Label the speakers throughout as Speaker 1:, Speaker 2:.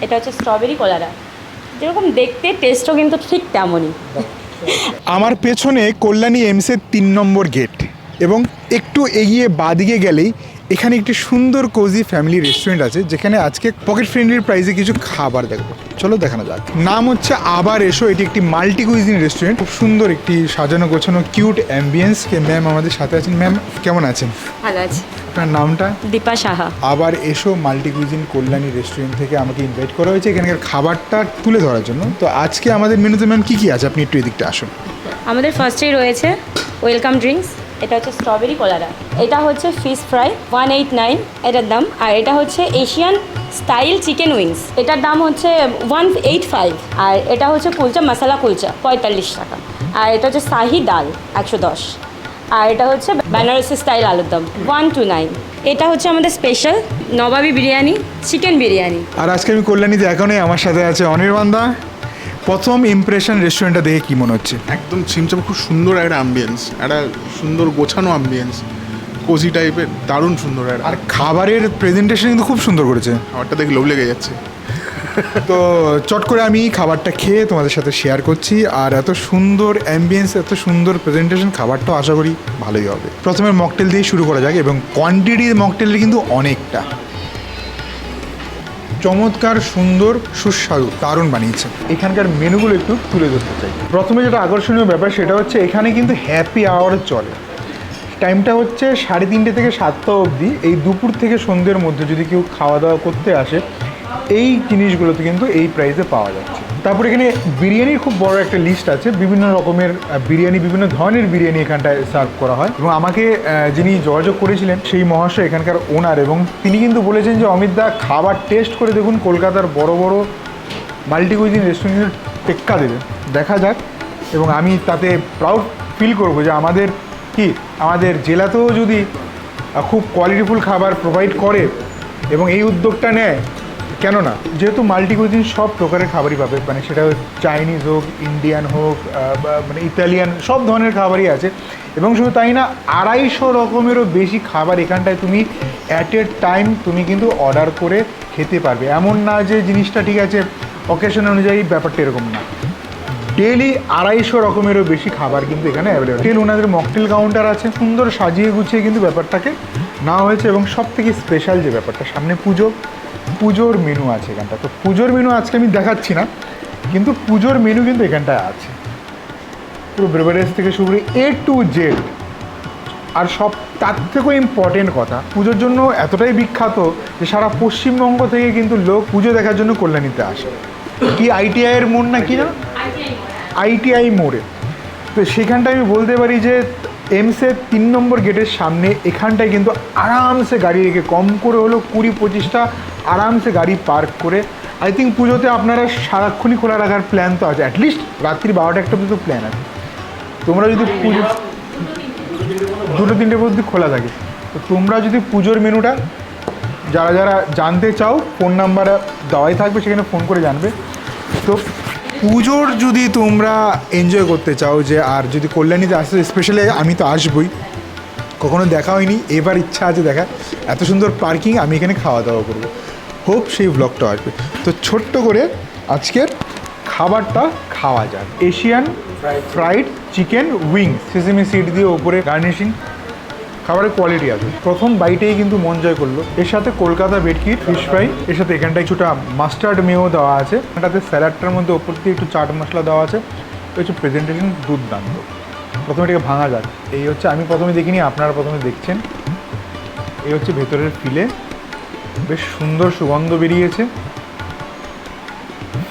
Speaker 1: এটা হচ্ছে স্ট্রবেরি কলারা যেরকম দেখতে টেস্টও কিন্তু ঠিক তেমনই।
Speaker 2: আমার পেছনে কল্যাণী এমসের তিন নম্বর গেট এবং একটু এগিয়ে বাদিকে গেলেই এখানে একটি সুন্দর কোজি ফ্যামিলি রেস্টুরেন্ট আছে যেখানে আজকে পকেট ফ্রেন্ডলির প্রাইসে কিছু খাবার দেখব। চলো দেখানো যাক। নাম হচ্ছে আবার এসো এটি একটি মাল্টি কুইজিন রেস্টুরেন্ট খুব সুন্দর একটি সাজানো গোছানো কিউট অ্যাম্বিয়েন্স কে ম্যাম আমাদের সাথে আছেন। ম্যাম কেমন আছেন?
Speaker 1: ভালো আছে।
Speaker 2: আপনার নামটা?
Speaker 1: দীপা সাহা।
Speaker 2: আবার এসো মাল্টি কুইজিন কল্যাণী রেস্টুরেন্ট থেকে আমাকে ইনভাইট করা হয়েছে এখানকার খাবারটা তুলে ধরার জন্য। তো আজকে আমাদের মেনুতে ম্যাম কী কী আছে? আপনি একটু এদিকটা আসুন।
Speaker 1: আমাদের ফার্স্টেই রয়েছে ওয়েলকাম ড্রিঙ্কস এটা হচ্ছে স্ট্রবেরি কলারা। এটা হচ্ছে fish fry one eight nine এটার দাম। আর এটা হচ্ছে এশিয়ান স্টাইল চিকেন উইংস এটার দাম হচ্ছে ওয়ান এইট ফাইভ আর এটা হচ্ছে কুলচা মশালা কুলচা, পঁয়তাল্লিশ টাকা। আর এটা হচ্ছে শাহি ডাল, একশো দশ। আর এটা হচ্ছে বেনারসি স্টাইল আলুর দম ওয়ান টু নাইন এটা হচ্ছে আমাদের স্পেশাল নবাবি বিরিয়ানি চিকেন বিরিয়ানি।
Speaker 2: আর আজকে আমি কল্যাণীতে এখনই আমার সাথে আছে অনির্বাণ দা। প্রথম ইমপ্রেশন রেস্টুরেন্টটা দেখে কি মনে হচ্ছে?
Speaker 3: একদম ছিমছাম খুব সুন্দর একটা অ্যাম্বিয়েন্স একটা সুন্দর গোছানো অ্যাম্বিয়েন্স কোজি টাইপের দারুণ সুন্দর একটা।
Speaker 2: আর খাবারের প্রেজেন্টেশন কিন্তু খুব সুন্দর করেছে।
Speaker 3: খাবারটা দেখে লোভ লেগে যাচ্ছে।
Speaker 2: তো চট করে আমি খাবারটা খেয়ে তোমাদের সাথে শেয়ার করছি আর এত সুন্দর অ্যাম্বিয়েন্স এত সুন্দর প্রেজেন্টেশন খাবারটাও আশা করি ভালোই হবে। প্রথমে মকটেল দিয়ে শুরু করা যাক এবং কোয়ান্টিটির মকটেলের কিন্তু অনেকটা। চমৎকার, সুন্দর, সুস্বাদু দারুণ বানিয়েছে। এখানকার মেনুগুলো একটু তুলে ধরতে চাই। প্রথমে যেটা আকর্ষণীয় ব্যাপার, সেটা হচ্ছে এখানে কিন্তু হ্যাপি আওয়ার চলে। টাইমটা হচ্ছে সাড়ে তিনটে থেকে সাতটা অবধি। এই দুপুর থেকে সন্ধ্যের মধ্যে যদি কেউ খাওয়া দাওয়া করতে আসে, এই জিনিসগুলোতে কিন্তু এই প্রাইসে পাওয়া যাচ্ছে তারপর এখানে বিরিয়ানির খুব বড় একটা লিস্ট আছে। বিভিন্ন রকমের বিরিয়ানি, বিভিন্ন ধরনের বিরিয়ানি এখানটায় সার্ভ করা হয়। এবং আমাকে যিনি যোগাযোগ করেছিলেন, সেই মহাশয় এখানকার ওনার এবং তিনি কিন্তু বলেছেন যে, অমিত দা, খাবার টেস্ট করে দেখুন, কলকাতার বড় বড় মাল্টি কুইজিন রেস্টুরেন্টের টেক্কা দেবে। দেখা যাক। এবং আমি তাতে প্রাউড ফিল করব যে, আমাদের কি, আমাদের জেলাতেও যদি খুব কোয়ালিটিফুল খাবার প্রোভাইড করে এবং এই উদ্যোগটা নেয় কেন না যেহেতু মাল্টি কুইজিন সব প্রকারের খাবারই পাবে মানে সেটা চাইনিজ হোক, ইন্ডিয়ান হোক মানে ইতালিয়ান, সব ধরনের খাবারই আছে। এবং শুধু তাই না, আড়াইশো রকমেরও বেশি খাবার এখানটায় তুমি অ্যাট এ টাইম তুমি কিন্তু অর্ডার করে খেতে পারবে। এমন না যে জিনিসটা ঠিক আছে অকেশন অনুযায়ী ব্যাপারটা এরকম না। ডেলি আড়াইশো রকমেরও বেশি খাবার কিন্তু এখানে অ্যাভেলেবেল টেল ওনাদের মকটেল কাউন্টার আছে, সুন্দর সাজিয়ে গুছিয়ে কিন্তু ব্যাপারটাকে নেওয়া হয়েছে এবং সব থেকে স্পেশাল যে ব্যাপারটা, সামনে পুজো পুজোর মেনু আছে এখানটা তো পুজোর মেনু আজকে আমি দেখাচ্ছি না, কিন্তু পুজোর মেনু কিন্তু এখানটায় আছে। পুরো ব্রেভারেজ থেকে শুরু করে এ টু জেড আর সব, তার থেকেও ইম্পর্টেন্ট কথা, পুজোর জন্য এতটাই বিখ্যাত যে সারা পশ্চিমবঙ্গ থেকে কিন্তু লোক পুজো দেখার জন্য কল্যাণীতে আসে। কি আইটিআইয়ের মোড় না কি না? আইটিআই মোড়ে। তো সেখানটায় আমি বলতে পারি যে এমসের তিন নম্বর গেটের সামনে এখানটায় কিন্তু আরামসে গাড়ি রেখে কম করে হলো কুড়ি পঁচিশটা আরামসে গাড়ি পার্ক করে আই থিঙ্ক পুজোতে আপনারা সারাক্ষণই খোলা রাখার প্ল্যান তো আছে অ্যাটলিস্ট রাত্রি বারোটা একটা পর্যন্ত প্ল্যান আছে। তোমরা যদি পুজো, দুটো তিনটে পর্যন্ত খোলা থাকে। তো তোমরা যদি পুজোর মেনুটা, যারা যারা জানতে চাও ফোন নাম্বার দেওয়াই থাকবে, সেখানে ফোন করে জানবে। তো পুজোর যদি তোমরা এনজয় করতে চাও যে, আর যদি কল্যাণীতে আসতে স্পেশালি আমি তো আসবই কখনো দেখা হয়নি, এবার ইচ্ছা আছে দেখা এত সুন্দর পার্কিং, আমি এখানে খাওয়া দাওয়া করব। হোপ সেই ব্লগটা আসবে। তো ছোট্ট করে আজকের খাবারটা খাওয়া যাক। Asian fried chicken wing sesame seed দিয়ে ওপরে গার্নিশিং খাবারের কোয়ালিটি আছে। প্রথম বাইটেই কিন্তু মন জয় করল। এর সাথে কলকাতা বেডকিট ফিশ ফ্রাই এর সাথে এখানটায় কিছুটা মাস্টার্ড মেও দেওয়া আছে। এটাতে স্যালাডটার মধ্যে ওপর দিয়ে একটু চাট মশলা দেওয়া আছে। হচ্ছে প্রেজেন্টেশন দুর্দান্ত। প্রথমে এটাকে ভাঙা যাক। এই হচ্ছে আমি প্রথমে দেখিনি, আপনারা প্রথমে দেখছেন। এই হচ্ছে ভেতরের ফিলে। বেশ সুন্দর সুগন্ধ বেরিয়েছে।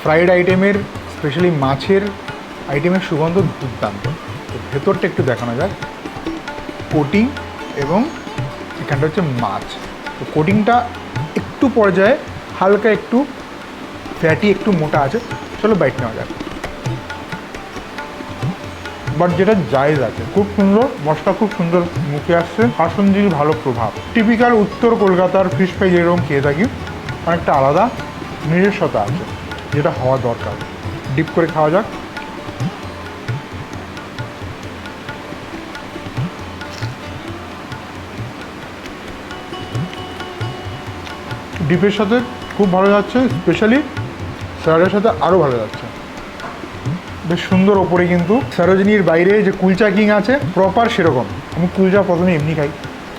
Speaker 2: ফ্রাইড আইটেমের, স্পেশালি মাছের আইটেমের সুগন্ধ দুর্দান্ত। তো ভেতরটা একটু দেখানো যাক। কোটিং এবং এখানটা হচ্ছে মাছ। তো কোটিংটা একটু পর্যায়ে, হালকা একটু ফ্যাটি একটু মোটা আছে। চলো বাইট নেওয়া যাক। বাট যেটা জায়জ আছে, খুব সুন্দর, মশলা খুব সুন্দর মুখে আসছে হাসনজির ভালো প্রভাব। টিপিক্যাল উত্তর কলকাতার ফিশ ফ্রাই যেরকম খেয়ে থাকি, অনেকটা আলাদা, নিজস্বতা আছে, যেটা হওয়া দরকার। ডিপ করে খাওয়া যাক। ডিপের সাথে খুব ভালো যাচ্ছে স্পেশালি স্যালাডের সাথে আরও ভালো যাচ্ছে। বেশ সুন্দর ওপরে কিন্তু সরোজিনীর বাইরে যে কুলচা কিং আছে প্রপার সেরকম। আমি কুলচা প্রথমে এমনি খাই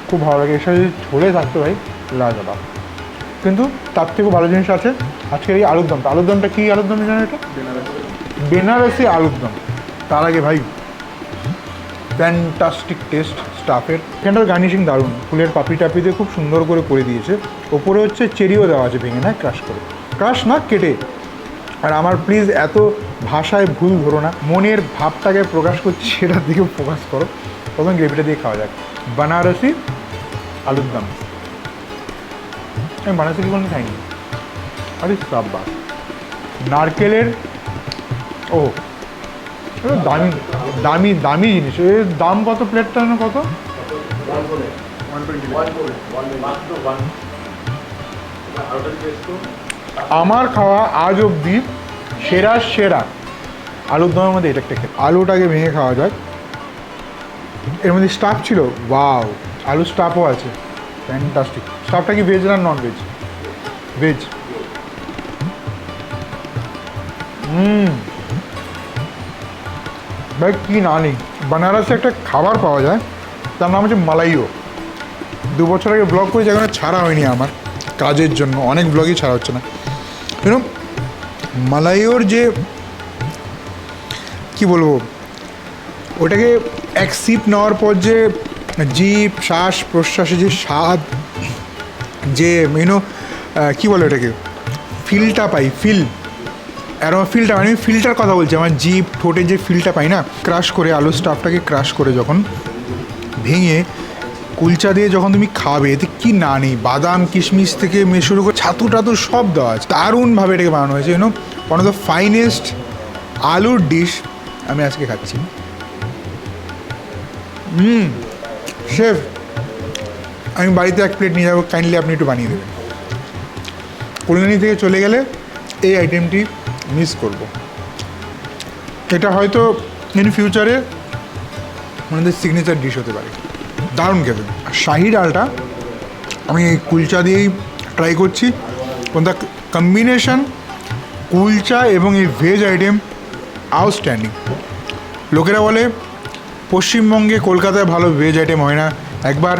Speaker 2: খুব ভালো লাগে। এর সাথে যদি ঝোলে থাকতে ভাই লাজবাব কিন্তু তার থেকেও ভালো জিনিস আছে আজকের এই আলুর দমটা। আলুর দমটা কী আলুর দম জানো এটা? বেনারসি। আলুর দম। তার আগে ভাই ফ্যান্টাস্টিক টেস্ট স্টাফের এখানটার গার্নিশিং দারুণ। ফুলের পাপড়ি টাপড়ি দিয়ে খুব সুন্দর করে করে দিয়েছে। ওপরে হচ্ছে চেরিও দেওয়া আছে ভেঙে না? ক্রাশ করে। ক্রাশ না কেটে। আর আমার প্লিজ এত ভাষায় ভুল ধরো না মনের ভাবটাকে প্রকাশ করছি সেটার দিকে ফোকাস করো। প্রথম গ্রেভিটা দিয়ে খাওয়া যাক। বানারসি আলুর দম। আমি বানারসি কি কোনো খাইনি? আরে সাব্বা নারকেলের ও দামি দামি দামি জিনিস। এর দাম কত? প্লেটটা না কত? আমার খাওয়া আজ অবধি সেরা সেরা আলুর দমের মধ্যে এটা একটা আলুটাকে ভেঙে খাওয়া যায়। এর মধ্যে স্টাফ ছিল ওয়াও আলু স্টাফও আছে। ফ্যান্টাস্টিক স্টাফটা কি ভেজ না নন ভেজ ভেজ হুম। ভাই, কী না নেই বানারসে একটা খাবার পাওয়া যায়, তার নাম হচ্ছে মালাইও। দু বছর আগে ব্লগ করেছি, এখনও ছাড়া হয়নি আমার। কাজের জন্য, অনেক ব্লগই ছাড়া হচ্ছে না। এরকম মালাইওর যে, কি বলব, ওটাকে এক সিপ নেওয়ার পর যে জিপ শ্বাস প্রশ্বাসে যে স্বাদ, যে ইউনো কী বলে ওটাকে ফিলটা পাই ফিল অ্যারোমা ফিলটা আমি ফিলটার কথা বলছি, আমার জিপ ঠোঁটে যে ফিলটা পাই না ক্রাশ করে আলু স্টাফটাকে ক্রাশ করে যখন ভেঙে কুলচা দিয়ে যখন তুমি খাবে, এতে কি না নেই বাদাম, কিশমিশ থেকে মে শুরু করে ছাতু টাতু সব দেওয়া আছে। দারুণভাবে এটাকে বানানো হয়েছে। You know one of the finest আলুর ডিশ আমি আজকে খাচ্ছি। হুম শেফ আমি বাড়িতে এক প্লেট নিয়ে যাব। কাইন্ডলি আপনি একটু বানিয়ে দেবেন। কল্যাণী থেকে চলে গেলে এই আইটেমটি মিস করব। এটা হয়তো ইন ফিউচারে আমাদের সিগনেচার ডিশ হতে পারে। দারুণ খেতে। শাহি ডালটা আমি এই কুলচা দিয়েই ট্রাই করছি। দ্য কম্বিনেশন কুলচা এবং এই ভেজ আইটেম আউটস্ট্যান্ডিং লোকেরা বলে, পশ্চিমবঙ্গে কলকাতায় ভালো ভেজ আইটেম হয় না। একবার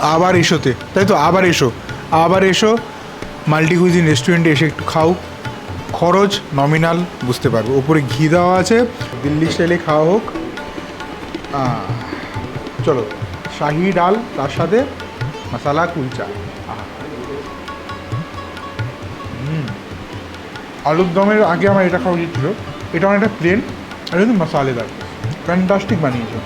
Speaker 2: আবার এসোতে। তাই তো, আবার এসো। আবার এসো মাল্টি মাল্টিকুইজিন রেস্টুরেন্টে এসে একটু খাও। খরচ নমিনাল বুঝতে পারব। ওপরে ঘি দেওয়া আছে। দিল্লি স্টাইলে খাওয়া হোক। চলো। শাহি ডাল, তার সাথে মশালা, কুলচা। আলুর দমের আগে আমার এটা খাওয়া উচিত ছিল। এটা অনেকটা প্লেন আর কিন্তু মশালেদার। ফ্যান্টাস্টিক বানিয়েছে।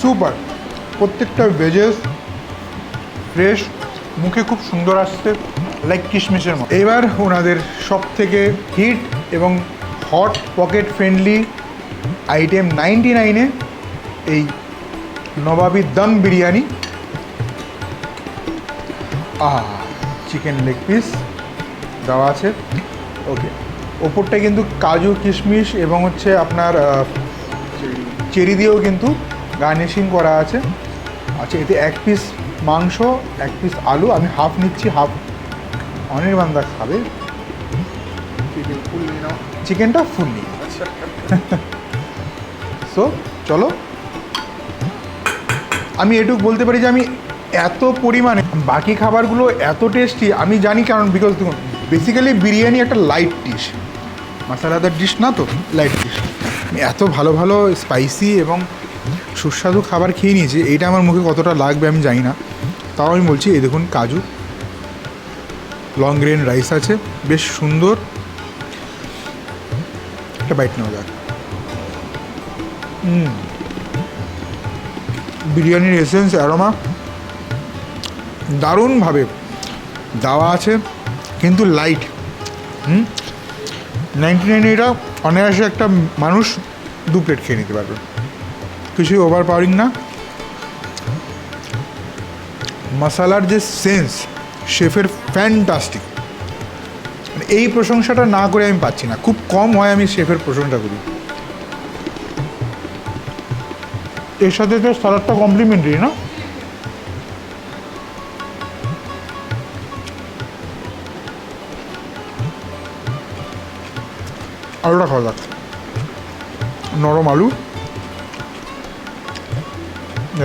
Speaker 2: সুপার প্রত্যেকটা ভেজেস ফ্রেশ মুখে খুব সুন্দর আসছে। লাইক কিশমিশের মতো। এবার ওনাদের সব থেকে হিট এবং hot pocket friendly item ninety নাইনে এই নবাবি দম বিরিয়ানি। আহ চিকেন লেগ পিস দেওয়া আছে। ওকে ওপরটা কিন্তু কাজু কিশমিশ এবং হচ্ছে আপনার চেরি দিয়েও কিন্তু গার্নিশিং করা আছে। আচ্ছা এতে এক পিস মাংস, এক পিস আলু, আমি হাফ নিচ্ছি হাফ অনির্বাণদা খাবে।
Speaker 3: ফুল নিয়ে
Speaker 2: চিকেনটা ফুল নিই সো চলো। আমি এটুকু বলতে পারি যে আমি এত পরিমাণে বাকি খাবারগুলো এত টেস্টি আমি জানি কারণ বিকজ দেখুন বেসিক্যালি বিরিয়ানি একটা লাইট ডিশ মশালাদার ডিশ না তো লাইট ডিশ এত ভালো ভালো স্পাইসি এবং সুস্বাদু খাবার খেয়ে নিয়েছি এইটা আমার মুখে কতটা লাগবে আমি জানি না। তাও আমি বলছি এই দেখুন কাজু। লং গ্রেন রাইস আছে, বেশ সুন্দর। একটা বাইট নেওয়া যাক। বিরিয়ানির এসেন্স অ্যারোমা দারুণভাবে দেওয়া আছে, কিন্তু লাইট হুম। নাইনটি নাইন এটা অনায়াসে একটা মানুষ দু প্লেট খেয়ে নিতে পারবে। কিছুই ওভার পাওয়ারিং না। মশালার যে সেন্স শেফের ফ্যান্টাস্টিক। মানে এই প্রশংসাটা না করে আমি পাচ্ছি না। খুব কম হয় আমি শেফের প্রশংসা করি। এর সাথে তো সালাদটা কমপ্লিমেন্টারি না? আলুটা খাওয়া যাক। নরম আলু,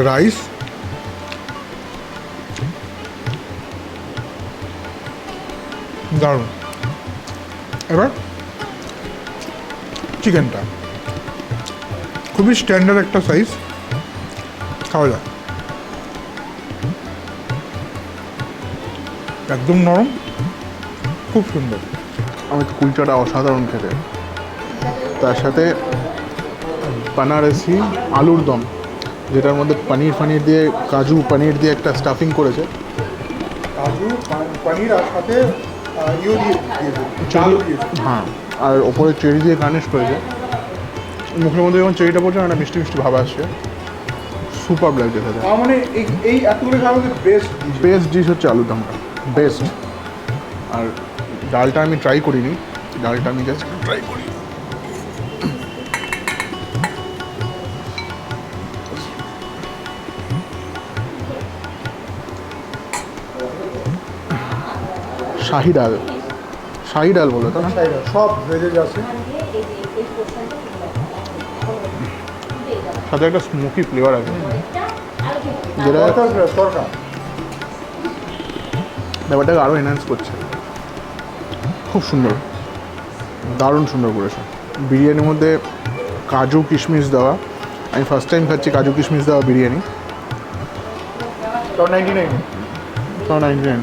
Speaker 2: রাইস দারুণ। এবার চিকেনটা খুবই স্ট্যান্ডার্ড একটা সাইজ খাওয়া যায় একদম নরম। খুব সুন্দর।
Speaker 3: আমার তো কুলচাটা অসাধারণ খেতে। তার সাথে বানারসি আলুর দম যেটার মধ্যে পনির ফানির দিয়ে কাজু পনির দিয়ে একটা স্টাফিং করেছে।
Speaker 2: কাজু পনির আর সাথে
Speaker 3: হ্যাঁ আর ওপরে চেরি দিয়ে গার্নিশ করেছে। মুখের মধ্যে যখন চেরিটা পড়ছে না একটা মিষ্টি মিষ্টি ভাব আসছে। সুপার লাগছে খেতে।
Speaker 2: মানে এই এতগুলো খাবার বেস্ট
Speaker 3: বেস্ট ডিশ হচ্ছে আলুর দমটা। বেস্ট আর ডালটা আমি ট্রাই করিনি। ডালটা আমি জাস্ট ট্রাই করি শাহি ডাল শাহি ডাল বলো তো না
Speaker 2: সব ভেজেজ আছে
Speaker 3: সাথে একটা স্মোকি ফ্লেভার আছে। যেটা ব্যাপারটাকে আরও এনহ্যান্স করছে। খুব সুন্দর। দারুণ সুন্দর করেছে। বিরিয়ানির মধ্যে কাজু কিশমিশ দেওয়া। আমি ফার্স্ট টাইম খাচ্ছি কাজু কিশমিশ দেওয়া বিরিয়ানি।
Speaker 2: তাও নাইনটি নাইন
Speaker 3: তাও নাইনটি নাইন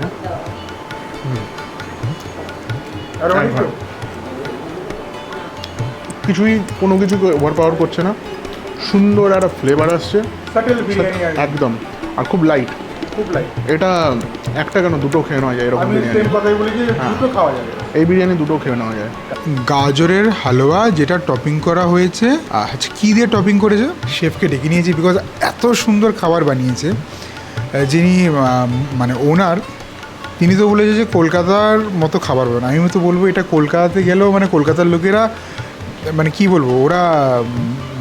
Speaker 3: কিছুই কোনো কিছু ওভার পাওয়ার করছে না। সুন্দর একটা ফ্লেভার আসছে। একদম। আর খুব লাইট
Speaker 2: খুব লাইট
Speaker 3: এটা একটা কেন দুটো খেয়ে নেওয়া যায় এরকম বিরিয়ানি?
Speaker 2: সেম কথাই বলি যে দুটো খাওয়া যাবে।
Speaker 3: এই বিরিয়ানি দুটো খেয়ে নেওয়া যায়।
Speaker 2: গাজরের হালুয়া যেটা টপিং করা হয়েছে আজ কী দিয়ে টপিং করেছে? শেফকে ডেকে নিয়েছি বিকজ এত সুন্দর খাবার বানিয়েছে। যিনি মানে ওনার তিনি তো বলেছে যে কলকাতার মতো খাবার হবে না। আমি তো বলব এটা কলকাতাতে গেলেও মানে কলকাতার লোকেরা মানে কি বলব ওরা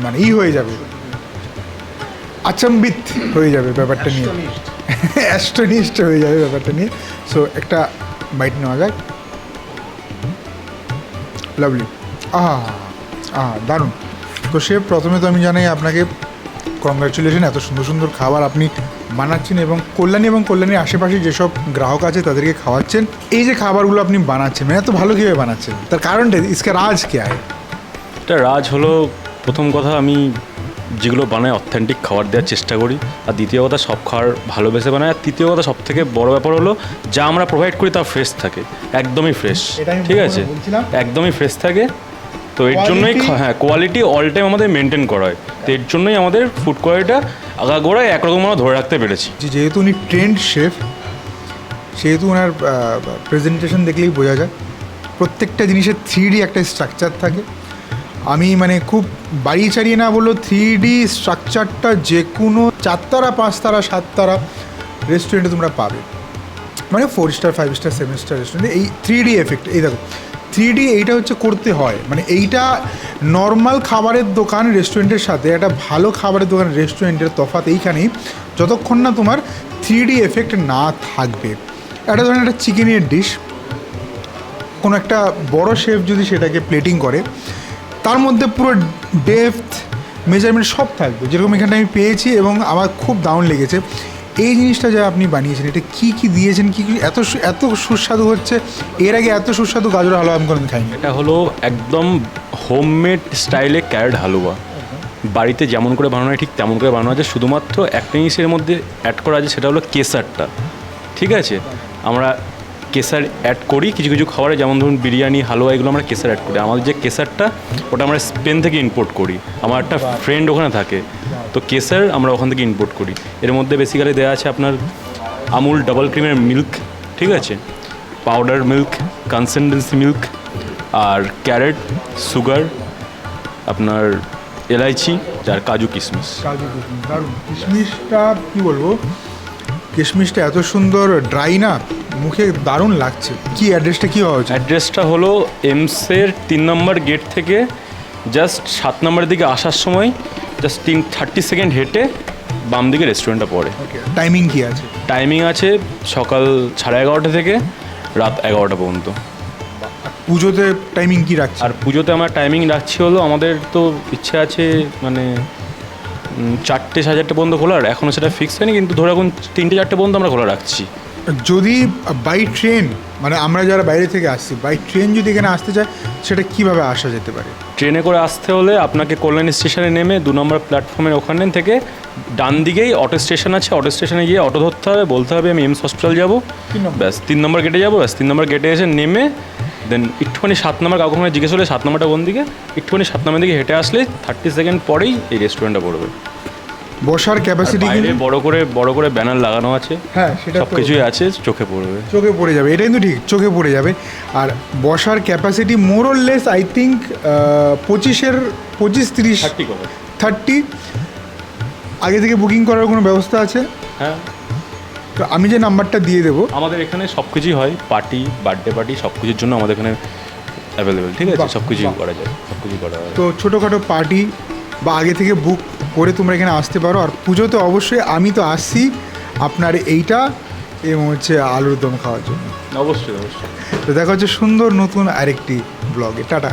Speaker 2: মানে ই হয়ে যাবে। আচম্বিত হয়ে যাবে ব্যাপারটা নিয়ে। অ্যাস্টনিস্ট হয়ে যাবে ব্যাপারটা নিয়ে। সো একটা বাইট নেওয়া যাক। লাভলি আহা আহা দারুণ। তো সে প্রথমে তো আমি জানাই আপনাকে কংগ্রাচুলেশন এত সুন্দর সুন্দর খাবার আপনি বানাচ্ছেন এবং কল্যাণী এবং কল্যাণীর আশেপাশে যেসব গ্রাহক আছে তাদেরকে খাওয়াচ্ছেন এই যে খাবারগুলো আপনি বানাচ্ছেন মানে এত ভালো কীভাবে বানাচ্ছেন? তার কারণটা ইসকা রাজ কে আয়
Speaker 4: এটা রাজ হলো প্রথম কথা আমি যেগুলো বানাই অথেন্টিক খাবার দেওয়ার চেষ্টা করি। আর দ্বিতীয় কথা সব খাবার ভালোবেসে বানায় আর তৃতীয় কথা সব থেকে বড় ব্যাপার হলো যা আমরা প্রোভাইড করি তা ফ্রেশ থাকে। একদমই ফ্রেশ ঠিক আছে? একদমই ফ্রেশ থাকে। তো এর জন্যই হ্যাঁ কোয়ালিটি অল টাইম আমাদের মেনটেন করা হয়। এর জন্যই আমাদের ফুড কোয়ালিটিটা আগাগোড়ায় একরকম আমরা ধরে রাখতে পেরেছি।
Speaker 2: যেহেতু উনি ট্রেন্ড শেফ সেহেতু ওনার প্রেজেন্টেশন দেখলেই বোঝা যায়। প্রত্যেকটা জিনিসের থ্রি একটা স্ট্রাকচার থাকে। আমি মানে খুব বাড়িয়ে ছাড়িয়ে না বলল থ্রি ডি স্ট্রাকচারটা যে কোনো চারতারা, পাঁচতারা, সাততারা রেস্টুরেন্টে তোমরা পাবে। মানে four star five star seven star রেস্টুরেন্টে এই থ্রি ডি এফেক্ট এই দেখো থ্রি ডি এইটা হচ্ছে করতে হয়। মানে এইটা নর্মাল খাবারের দোকান রেস্টুরেন্টের সাথে, একটা ভালো খাবারের দোকান রেস্টুরেন্টের তফাৎ এইখানেই, যতক্ষণ না তোমার থ্রি ডি এফেক্ট না থাকবে। একটা ধরেন একটা চিকেনের ডিশ কোনো একটা বড় শেফ যদি সেটাকে প্লেটিং করে, তার মধ্যে পুরো ডেপথ মেজারমেন্ট সব থাকবে। যেরকম এখানটা আমি পেয়েছি এবং আমার খুব দারুণ লেগেছে। এই জিনিসটা যা আপনি বানিয়েছেন এটা কী কী দিয়েছেন কী কী এত এত সুস্বাদু হচ্ছে এর আগে এত সুস্বাদু গাজর হালুয়া আমি কোনোদিন খাইনি।
Speaker 4: এটা হলো একদম হোমমেড স্টাইলে ক্যারেট হালুয়া। বাড়িতে যেমন করে বানানো হয় ঠিক তেমন করে বানানো আছে। শুধুমাত্র একটা জিনিসের মধ্যে অ্যাড করা আছে সেটা হলো কেসারটা। ঠিক আছে? আমরা কেসার অ্যাড করি কিছু কিছু খাবারে যেমন ধরুন বিরিয়ানি হালুয়া এগুলো আমরা কেসার অ্যাড করি। আমাদের যে কেসারটা ওটা আমরা স্পেন থেকে ইম্পোর্ট করি। আমার একটা ফ্রেন্ড ওখানে থাকে। তো কেসার আমরা ওখান থেকে ইম্পোর্ট করি। এর মধ্যে বেসিক্যালি দেওয়া আছে আপনার আমুল ডাবল ক্রিমের মিল্ক ঠিক আছে? পাউডার মিল্ক কনসেন্ডেন্সি মিল্ক আর ক্যারেট সুগার আপনার এলাইচি আর কাজু কিশমিশ
Speaker 2: কাজু কিশমিশ কিশমিশটা কী বলব? কিশমিশটা এত সুন্দর ড্রাই না মুখে দারুণ লাগছে। কি অ্যাড্রেসটা কী হওয়া উচিত?
Speaker 4: অ্যাড্রেসটা হলো এমসের তিন নম্বর গেট থেকে জাস্ট সাত নম্বরের দিকে আসার সময় জাস্ট তিন থার্টি সেকেন্ড হেঁটে বাম দিকে রেস্টুরেন্টটা পড়ে।
Speaker 2: টাইমিং কি আছে?
Speaker 4: টাইমিং আছে সকাল সাড়ে এগারোটা থেকে রাত এগারোটা পর্যন্ত।
Speaker 2: পুজোতে টাইমিং কি রাখছে?
Speaker 4: আর পুজোতে আমরা টাইমিং রাখছি হলো আমাদের তো ইচ্ছে আছে মানে চারটে সাড়ে চারটে পর্যন্ত খোলার। এখনও সেটা ফিক্স হয়নি কিন্তু ধরে এখন তিনটে চারটে পর্যন্ত আমরা খোলা রাখছি।
Speaker 2: যদি বাই ট্রেন মানে আমরা যারা বাইরে থেকে আসছি বাই ট্রেন যদি এখানে আসতে চায় সেটা কীভাবে আসা যেতে পারে?
Speaker 4: ট্রেনে করে আসতে হলে আপনাকে কল্যাণী স্টেশনে নেমে দু নম্বর প্ল্যাটফর্মের ওখানে থেকে ডান দিকেই অটো স্টেশন আছে। অটো স্টেশনে গিয়ে অটো ধরতে হবে বলতে হবে আমি এমস হসপিটাল যাব। ব্যাস তিন নম্বর গেটে যাব ব্যাস তিন নম্বর গেটে এসে নেমে দেন একটুখানি সাত নম্বর কাউকে জিজ্ঞেস করলে সাত নম্বরটা কোন দিকে? একটুখানি সাত নম্বর দিকে হেঁটে আসলে থার্টি সেকেন্ড পরেই এই রেস্টুরেন্টটা পড়বে।
Speaker 2: বসার ক্যাপাসিটি
Speaker 4: বাইরে
Speaker 2: কিন্তু
Speaker 4: বড় করে বড় করে ব্যানার লাগানো আছে।
Speaker 2: হ্যাঁ সেটা
Speaker 4: সব কিছুই আছে চোখে পড়বে।
Speaker 2: চোখে পড়ে যাবে এটা কিন্তু ঠিক চোখে পড়ে যাবে। আর বসার capacity more less I think পঁচিশের পঁচিশ তিরিশ
Speaker 4: থার্টি
Speaker 2: আগে থেকে বুকিং করার কোনো ব্যবস্থা আছে?
Speaker 4: হ্যাঁ।
Speaker 2: তো আমি যে নাম্বারটা দিয়ে দেবো।
Speaker 4: আমাদের এখানে সব কিছুই হয় পার্টি বার্থডে পার্টি সব কিছুর জন্য আমাদের এখানে অ্যাভেলেবেল ঠিক আছে? সব কিছুই করা যায় সব কিছুই করা হয়।
Speaker 2: তো ছোটোখাটো পার্টি বা আগে থেকে বুক করে তোমরা এখানে আসতে পারো। আর পুজো তো অবশ্যই আমি তো আসছি আপনার এইটা এবং হচ্ছে আলুর দম খাওয়ার জন্য।
Speaker 4: অবশ্যই অবশ্যই।
Speaker 2: তো দেখা হচ্ছে সুন্দর নতুন আরেকটি ব্লগে টাটা।